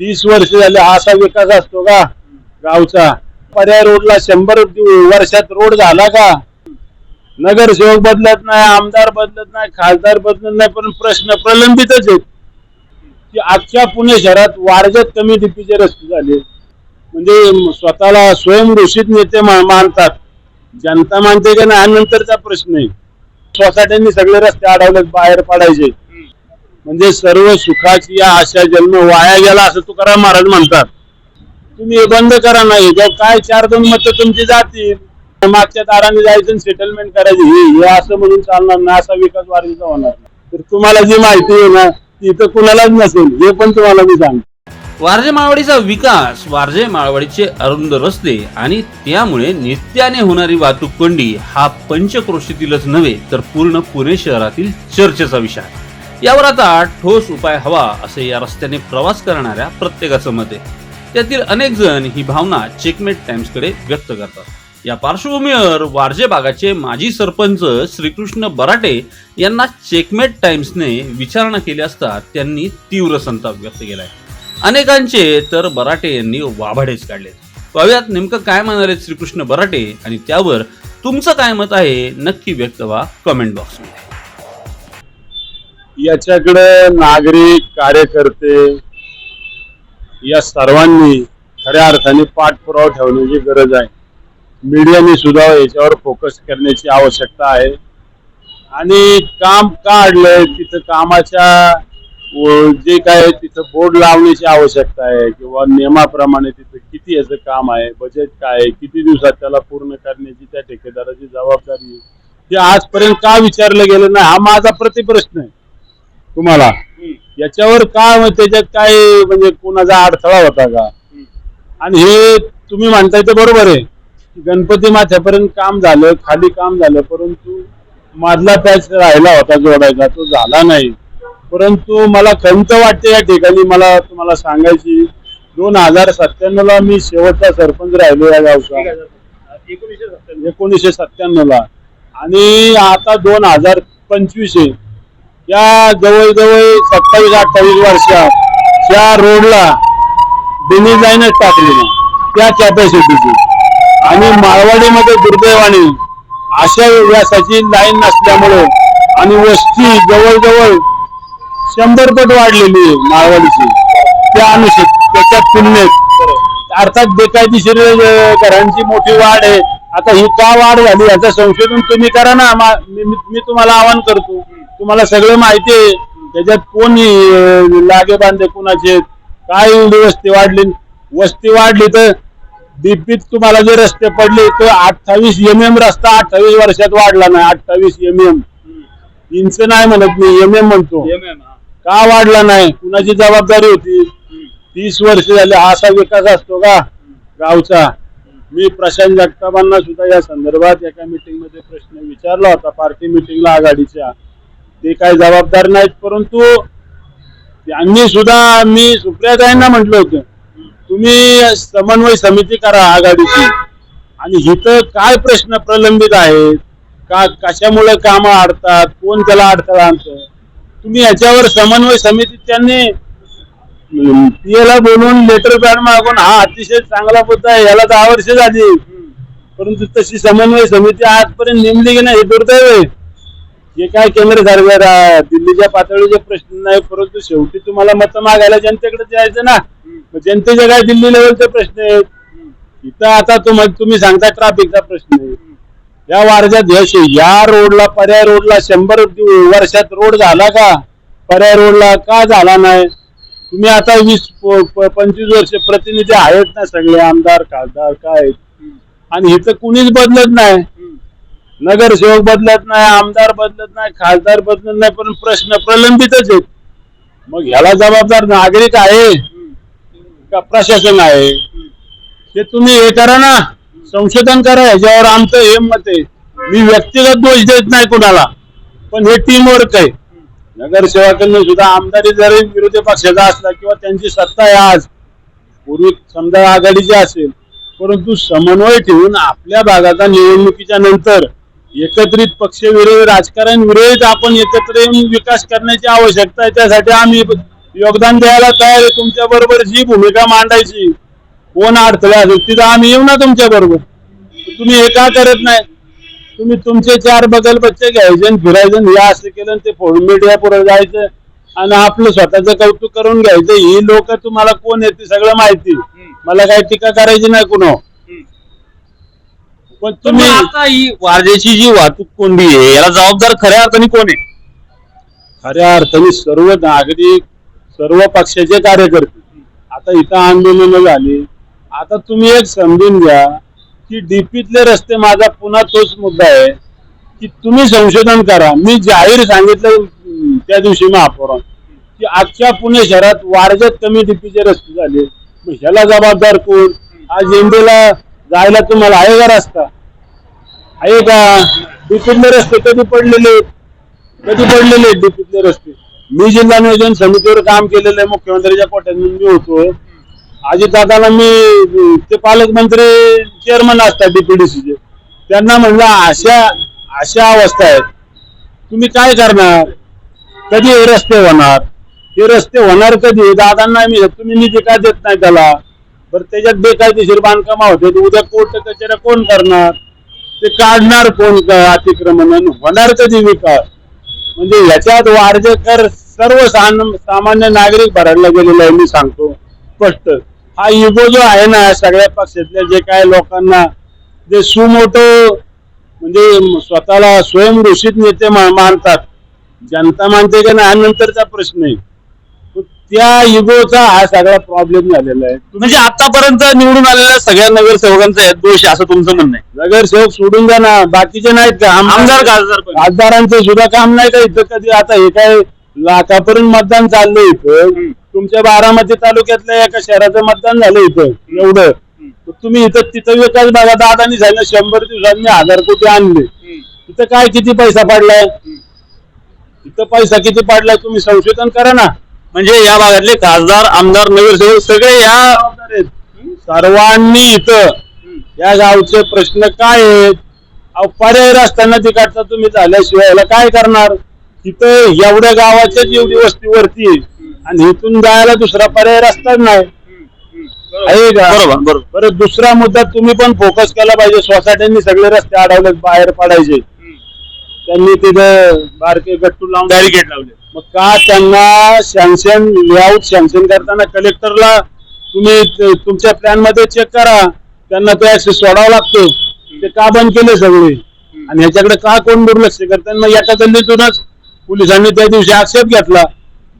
तीस वर्ष झाले हा असा विकास असतो का? गावचा. पर्याय रोडला शंभर दिव- वर्षात रोड झाला का? नगरसेवक बदलत नाही आमदार बदलत नाही खासदार बदलत नाही पण प्रश्न प्रलंबितच आहेत. की आजच्या पुणे शहरात वारजत कमी डीपीचे रस्ते झाले. म्हणजे स्वतःला स्वयंघोषित नेते मानतात. जनता मानते का नाही हा नंतरचा प्रश्न आहे. सोसायट्यांनी सगळे रस्ते अडवलेत बाहेर पडायचे. म्हणजे सर्व सुखाची या आशा जन्म वाया गेला असं तुकाराम महाराज म्हणतात. तुम्ही हे बंद करा नाही काय चार दोन मत तुमची जातील. मागच्या दाराने जायचं सेटलमेंट करायची हे असं म्हणून चालणार नाही असा विकास वाढीचा होणार तर तुम्हाला जी माहिती आहे ना ती इथं कुणालाच नसेल हे पण तुम्हाला मी सांगतो. वारजे माळवाडीचा विकास वारजे माळवाडीचे अरुंद रस्ते आणि त्यामुळे नित्याने होणारी वाहतूक कोंडी हा पंचक्रोशीतीलच नव्हे तर पूर्ण पुणे शहरातील चर्चेचा विषय आहे यावर आता ठोस उपाय हवा असे या रस्त्याने प्रवास करणाऱ्या प्रत्येकाचं मत आहे. त्यातील अनेक जण ही भावना चेकमेट टाइम्सकडे व्यक्त करतात. या पार्श्वभूमीवर वारजे भागाचे माजी सरपंच श्रीकृष्ण बराटे यांना चेकमेट टाइम्सने विचारणा केली असता त्यांनी तीव्र संताप व्यक्त केलाय. अनेकांचे तर बराटे यांनी वाभाडेच काढले पाहूयात नेमकं काय म्हणाले श्रीकृष्ण बराटे आणि त्यावर तुमचं काय मत आहे नक्की व्यक्त व्हा कमेंट बॉक्समध्ये. याच्याकडे नागरिक कार्यकर्ते या सर्वांनी खऱ्या अर्थाने पाठपुरावा ठेवण्याची गरज आहे. मीडियाने सुद्धा याच्यावर फोकस करण्याची आवश्यकता आहे. आणि काम काढलंय तिथं कामाच्या जे काय आहे तिथं बोर्ड लावण्याची आवश्यकता आहे किंवा नियमाप्रमाणे तिथं किती याचं काम आहे बजेट काय आहे किती दिवसात त्याला पूर्ण करण्याची त्या ठेकेदाराची जबाबदारी आहे. ते आजपर्यंत का विचारलं गेलं नाही हा माझा प्रतिप्रश्न आहे. तुम्हाला? याच्यावर काय मग त्याच्यात काय म्हणजे कोणाचा अडथळा होता का? आणि हे तुम्ही म्हणताय ते बरोबर आहे. गणपती माथ्यापर्यंत काम झालं खाली काम झालं परंतु मधला पॅच राहिला होता जोडायचा तो झाला नाही. परंतु मला खंत वाटते या ठिकाणी मला तुम्हाला सांगायची दोन हजार सत्त्याण्णव ला मी शेवटचा सरपंच राहिलो या गावचा. एकोणीसशे सत्त्याण्णव. ला आणि आता दोन हजार पंचवीस आहे. या जवळजवळ सत्तावीस अठ्ठावीस वर्षात या रोडला बिनी लाईनच टाकलेली त्या कॅपॅसिटीची आणि माळवाडीमध्ये दुर्दैवाने अशा व्यासाची लाईन नसल्यामुळे आणि वस्ती जवळजवळ शंभर पट वाढलेली आहे माळवाडीची त्या अनुषंग त्याच्या तुलनेत. अर्थात बेकायदेशीर घरांची मोठी वाढ आहे. आता ही का वाढ झाली याचं संशोधन तुम्ही करा ना. मा- मी तुम्हाला आवाहन करतो. तुम्हाला सगळं माहिती आहे. त्याच्यात कोण लागे बांधे कुणाचे काय वस्ती वाढली वस्ती वाढली तर डीपीत तुम्हाला जे रस्ते पडले तो अठ्ठावीस एम एम रस्ता अठ्ठावीस वर्षात वाढला नाही. अठ्ठावीस एम एम इंच नाही म्हणत मी एम एम म्हणतो. का वाढला नाही? कुणाची जबाबदारी होती? तीस वर्ष झाले हा असा विकास असतो का? गावचा. मी प्रशांत जगतापांना सुद्धा या संदर्भात एका मीटिंगमध्ये प्रश्न विचारला होता पार्टी मिटिंगला आघाडीच्या. ते काय जबाबदार नाहीत परंतु त्यांनी सुद्धा मी सुप्रियाताईंना म्हटलं होतं तुम्ही समन्वय समिती करा आघाडीची. आणि इथं काय प्रश्न प्रलंबित आहेत का कशामुळे कामं अडतात कोण त्याला अडथळा आणतं? तुम्ही याच्यावर समन्वय समिती त्यांनी पीएला बोलवून लेटर पॅड मागून हा अतिशय चांगला मुद्दा आहे याला दहा वर्ष झाली. परंतु तशी समन्वय समिती आजपर्यंत नेमली की नाही हे दुर्दैव आहे. हे काय केंद्र सरकार दिल्लीच्या पातळीचे प्रश्न नाही परंतु शेवटी तुम्हाला मत मागायला जनतेकडे जायचं ना. मग जनतेचे काय दिल्ली लेवलचे प्रश्न आहेत इथं आता तुम तुम्ही सांगता ट्रॅफिकचा प्रश्न आहे. या वारजात यश आहे. या रोडला पर्याय रोडला शंभर वर्षात रोड झाला का? पर्याय रोडला का झाला नाही? तुम्ही आता वीस प- प- पंचवीस वर्ष प्रतिनिधी आहेत ना सगळे आमदार खासदार काय? आहेत. आणि इथं कुणीच बदलत नाही. नगरसेवक बदलत नाही आमदार बदलत नाही खासदार बदलत नाही पण प्रश्न प्रलंबितच आहेत. मग ह्याला जबाबदार नागरिक आहे का प्रशासन आहे? ते तुम्ही हे करा ना. संशोधन करा ह्याच्यावर आमचं हे मत आहे. मी व्यक्तिगत दोष देत नाही कुणाला पण हे टीम वर्क आहे. नगरसेवकांनी सुद्धा आमदारी जरी विरोधी पक्षाचा असला किंवा त्यांची सत्ता आहे आज पूर्वी समजा आघाडीची असेल परंतु समन्वय ठेवून आपल्या भागाचा निवडणुकीच्या नंतर एकत्रित पक्ष विरोधी राजकारण विरोधी आपण एकत्र येऊन विकास करण्याची आवश्यकता आहे. त्यासाठी आम्ही योगदान द्यायला तयार आहे. तुमच्या बरोबर जी भूमिका मांडायची कोण अडथळे असेल तिथं आम्ही येऊ ना तुमच्या बरोबर. तुम्ही हे का करत नाही? तुम्ही तुमचे चार बगल बच्चे घ्यायचे फिरायचे हे असं केलं ते फोन मीडिया पुढे जायचं आणि आपलं स्वतःचं कौतुक करून घ्यायचं. ही लोक तुम्हाला कोण येते सगळं माहिती. मला काही टीका करायची नाही कुणा पण तुम्ही आता ही वारजेची जी वाहतूक कोंडी आहे याला जबाबदार खऱ्या अर्थाने कोण आहे? खऱ्या अर्थाने सर्व नागरिक सर्व पक्षाचे कार्यकर्ते आता इथं आंदोलन झाली. आता तुम्ही एक समजून घ्या की डीपीतले रस्ते माझा पुन्हा तोच मुद्दा आहे की तुम्ही संशोधन करा. मी जाहीर सांगितलं त्या दिवशी महापौरात की आजच्या पुणे शहरात वाढजत कमी डीपीचे रस्ते झाले. मग ह्याला जबाबदार कोण? आज इंदूला जायला तुम्हाला आहे का रस्ता? आहे का? डीपीतले रस्ते कधी पडलेले? आहेत? कधी पडलेले आहेत डीपीतले रस्ते? मी जिल्हा नियोजन समितीवर काम केलेलं आहे मुख्यमंत्र्यांच्या कोट्यातून मी होतो अजितदादाला मी ते पालकमंत्री चेअरमन असतात डीपीडीसीचे त्यांना म्हणलं अशा अशा अवस्था आहेत. तुम्ही काय करणार? कधी हे रस्ते होणार? हे रस्ते होणार कधी? दादांना मी तुम्ही निधी का देत नाही त्याला? बरं त्याच्यात बेकायदेशीर बांधकामा होते उद्या कोर्ट कचेऱ्या कोण करणार? ते काढणार कोण अतिक्रमण? आणि होणार कधी विकास? म्हणजे याच्यात वारजेकर सर्व सान- सामान्य नागरिक भरायला गेलेला आहे मी सांगतो. स्पष्ट. हा युगो जो आहे ना सगळ्या पक्षातल्या जे काय लोकांना जे सुमोटो म्हणजे स्वतःला स्वयंघोषित नेते मा- मानतात. जनता मानते का नाही? हा नंतरचा प्रश्न आहे. त्या युगोचा हा सगळा प्रॉब्लेम झालेला आहे. म्हणजे आतापर्यंत निवडून आलेल्या सगळ्या नगरसेवकांचा यात दोष आहे असं तुमचं म्हणणं आहे. नगरसेवक सोडून द्या ना बाकीचे नाहीत का? आमदार खासदार पण. खासदारांचं सुद्धा काम नाही का इथं कधी? आता हे काय लाखापर्यंत मतदान चाललंय इथं. तुमच्या बारामती तालुक्यातल्या एका शहराचं मतदान झालं इथं एवढं. तर तुम्ही इथं तिथं विकास बघा दादानी सांगितलं शंभर दिवसात मी हजार कोटी आणले. तिथं काय किती पैसा पडलाय? तिथं पैसा किती पडलाय तुम्ही संशोधन करा ना. म्हणजे या भागातले खासदार आमदार नगरसेवक सगळे या. सर्वांनी इथं या गावचे प्रश्न काय आहेत? अहो, पर्याय रस्त्यांना तिकडचा तुम्ही झाल्याशिवाय याला काय करणार? तिथं एवढ्या गावाच्याच एवढी वस्ती वरती. आणि इथून जायला दुसरा पर्याय रस्ताच नाही. आहे का? बरोबर बरोबर. बरं दुसरा मुद्दा तुम्ही पण फोकस केला पाहिजे. सोसायट्यांनी सगळे रस्ते अडवले बाहेर पडायचे. त्यांनी तिथं बारके गट्टू लावून बॅरिकेड लावले मग का त्यांना सँक्शन लेआउट सँक्शन करताना कलेक्टरला तुम्ही तुमच्या प्लॅनमध्ये चेक करा. त्यांना तो ऍक्सेस सोडावा लागतो. ते का बंद केले सगळे? आणि ह्याच्याकडे का कोण दुर्लक्ष करतात मग एका गल्लीतूनच पोलिसांनी त्या दिवशी आक्षेप घेतला.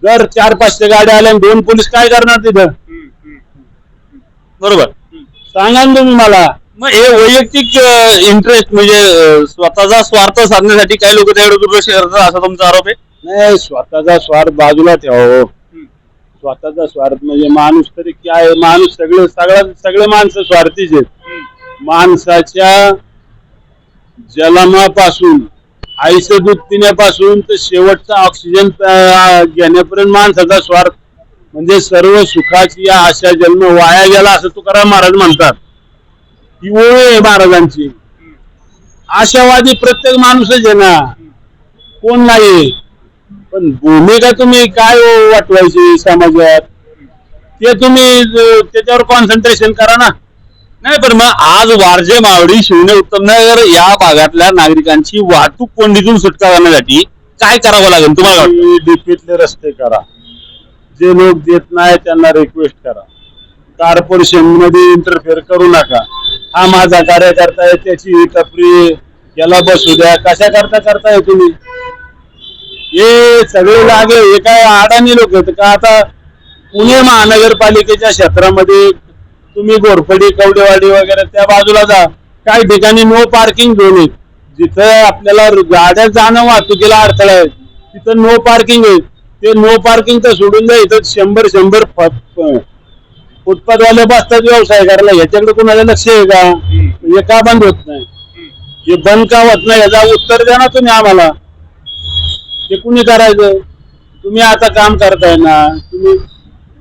जर चार पाचशे गाड्या आल्या आणि दोन पोलीस काय करणार तिथं? बरोबर. सांगा ना तुम्ही मला. मग हे वैयक्तिक इंटरेस्ट म्हणजे स्वतःचा स्वार्थ साधण्यासाठी काही लोक त्याकडे दुर्लक्ष करतात असा तुमचा आरोप आहे? नाही स्वतःचा स्वार्थ बाजूला ठेवावं. स्वतःचा स्वार्थ म्हणजे माणूस तरी काय आहे? माणूस सगळे सगळ्या सगळे माणसं स्वार्थीच आहेत. माणसाच्या जन्मापासून आईचं दूध पिण्यापासून तर शेवटचा ऑक्सिजन घेण्यापर्यंत माणसाचा स्वार्थ. म्हणजे सर्व सुखाची या आशा जन्म वाया गेला असं तुकाराम महाराज म्हणतात. ही ओळ आहे महाराजांची. आशावादी प्रत्येक माणूसच आहे ना. कोण नाही? पण भूमिका तुम्ही काय हो वाटवायची समाजात? ते तुम्ही त्याच्यावर कॉन्सन्ट्रेशन करा ना. नाही पण मग आज वारजे मावडी शिवने उत्तमनगर या भागातल्या नागरिकांची वाहतूक कोंडीतून सुटका करण्यासाठी काय करावं लागेल तुम्हाला काय डीपीतले रस्ते करा. जे लोक देत नाही त्यांना रिक्वेस्ट करा. कॉर्पोरेशनमध्ये इंटरफेअर करू नका. हा माझा कार्यकर्ता आहे त्याची टपरी याला बसू द्या. कशा करता करताय तुम्ही? हे सगळे लागे हे काय अडाणी लोक आहेत का? आता पुणे महानगरपालिकेच्या क्षेत्रामध्ये तुम्ही गोरफडी कवडेवाडी वगैरे त्या बाजूला जा. काही ठिकाणी नो पार्किंग झोन आहेत. जिथं आपल्याला गाड्या जाणं वाहतुकीला अडथळा आहे. तिथं नो पार्किंग आहे. ते नो पार्किंग तर सोडून द्या इथं शंभर शंभर फुटपाथवाले बसतात व्यवसाय करायला ह्याच्याकडे कोणाला लक्ष आहे का? हे का बंद होत नाही? हे बंद का होत नाही याचा उत्तर द्या ना तुम्ही आम्हाला. ते कुणी करायचं? तुम्ही आता काम करताय ना. तुम्ही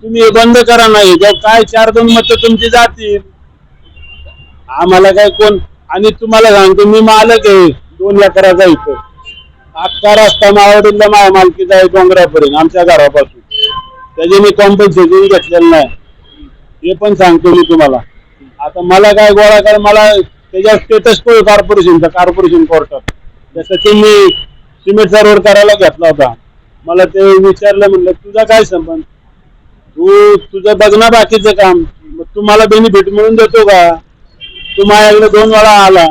तुम्ही हे बंद करा ना. हे जेव्हा काय चार दोन मत तुमची जातील. आम्हाला काय कोण आणि तुम्हाला सांगतो मी मालक आहे. दोन एकराचा इथं. अख्खा रस्ता मावडीला माया मालकीचा आहे डोंगरापर्यंत आमच्या घरापासून. त्याचे मी कॉम्पन्सेशन घेतलेलं नाही. हे पण सांगतो मी तुम्हाला. आता मला काय गोळा कर मला त्याच्या स्टेटस को कॉर्पोरेशनचा कॉर्पोरेशन कोर्टात त्यासाठी मी सिमेंटचा रोड करायला घेतला होता. मला ते विचारलं म्हणलं तुझा काय संबंध? तू तुझं बघणं बाकीचं काम. मग तू मला बेनिफिट मिळून देतो का? तू माझ्याकडे दोन वेळा आला.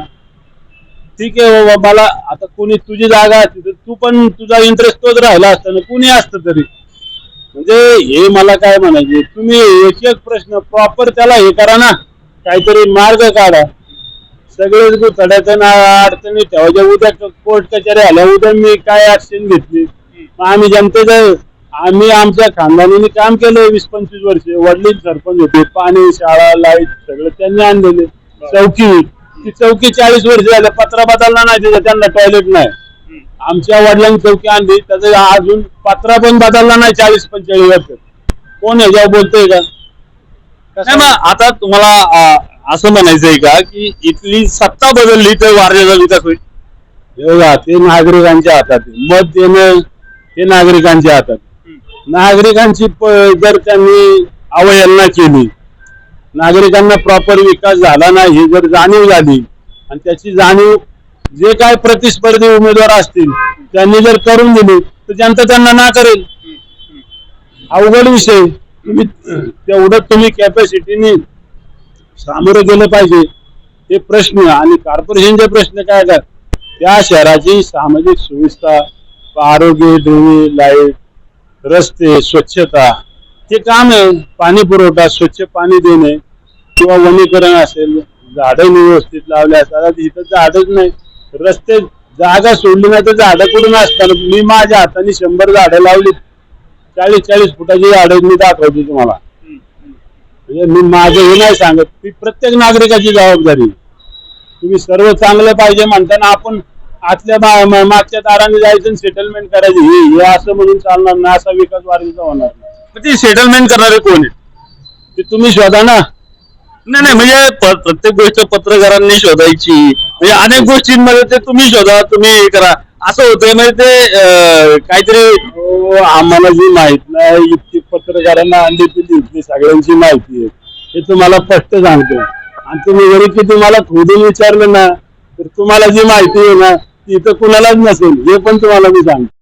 ठीक आहे बाबा मला आता कोणी तुझी जागा असती तर तू पण तुझा इंटरेस्ट तोच राहिला असता ना कुणी असतं तरी. म्हणजे हे मला काय म्हणायचे? तुम्ही एक एक प्रश्न प्रॉपर त्याला हे करा ना. काहीतरी मार्ग काढा. सगळेच गुतड्याचं ना अडचणी ठेवायच्या. उद्या कोर्ट कचेरी आल्या उद्या मी काय ऍक्शन घेतली? मग आम्ही जनतेचं आम्ही आमच्या खानदानीने काम केलं वीस पंचवीस वर्ष. वडील सरपंच होते. पाणी शाळा लाइट सगळं त्यांनी आणलेले. चौकी. ती चौकी चाळीस वर्ष झाले पत्रा बदलला नाही तिथं. त्यांना टॉयलेट नाही. आमच्या वडिलांनी चौकी आणली. त्याचं अजून पत्रा पण बदलला नाही चाळीस पंचेचाळीस वर्ष कोण ह्याच्यावर बोलतोय का नाही मग आता तुम्हाला असं म्हणायचंय का की इथली सत्ता बदलली तर वारजेचा विकास होईल बघा, ते नागरिकांच्या हातात आहे. मत देणं हे नागरिकांच्या हातात. नागरिकांची प- जर त्यांनी अवहेलना केली नागरिकांना प्रॉपर विकास झाला नाही ही जर जाणीव झाली आणि त्याची जाणीव जे काय प्रतिस्पर्धी उमेदवार असतील त्यांनी जर करून दिली तर जनता त्यांना ना करेल. अवघड विषय. तुम्ही तेवढं तुम्ही कॅपॅसिटीने सामोरं गेलं पाहिजे. हे प्रश्न आणि कॉर्पोरेशनचे प्रश्न काय काय त्या शहराची सामाजिक सुविधा आरोग्य ड्रेनेज लाइट रस्ते स्वच्छता हे काम आहे. पाणी पुरवठा स्वच्छ पाणी देणे किंवा वनीकरण असेल झाडं व्यवस्थित लावले असतात इथं झाडच नाही. रस्ते जागा सोडली नाही तर झाडं कुठून असतात? मी माझ्या हाताने शंभर झाडं लावली चाळीस चाळीस फुटाची झाडं मी दाखवतो तुम्हाला. म्हणजे मी माझं हे नाही सांगत. ती प्रत्येक नागरिकाची जबाबदारी आहे. तुम्ही सर्व चांगलं पाहिजे म्हणताना आपण आतल्या मागच्या दाराने जायचं सेटलमेंट करायची. हे असं म्हणून चालणार नाही. असा विकास वाढीचा होणार नाही. ते सेटलमेंट करणारे कोण आहेत? ते तुम्ही शोधा ना. नाही नाही म्हणजे प- प्रत्येक गोष्ट पत्रकारांनी शोधायची. म्हणजे अनेक गोष्टींमध्ये ते तुम्ही शोधा तुम्ही हे करा. असं होतंय म्हणजे ते अं, काहीतरी आम्हाला जी माहीत नाही इतकी पत्रकारांना अंडी पिली इतकी सगळ्यांची माहिती आहे. हे तुम्हाला स्पष्ट सांगतो. आणि तुम्ही जरी की तुम्हाला खोदून विचारलं ना तर तुम्हाला जी माहिती आहे ना ती इथं कुणालाच नसेल. हे पण तुम्हाला मी सांगतो.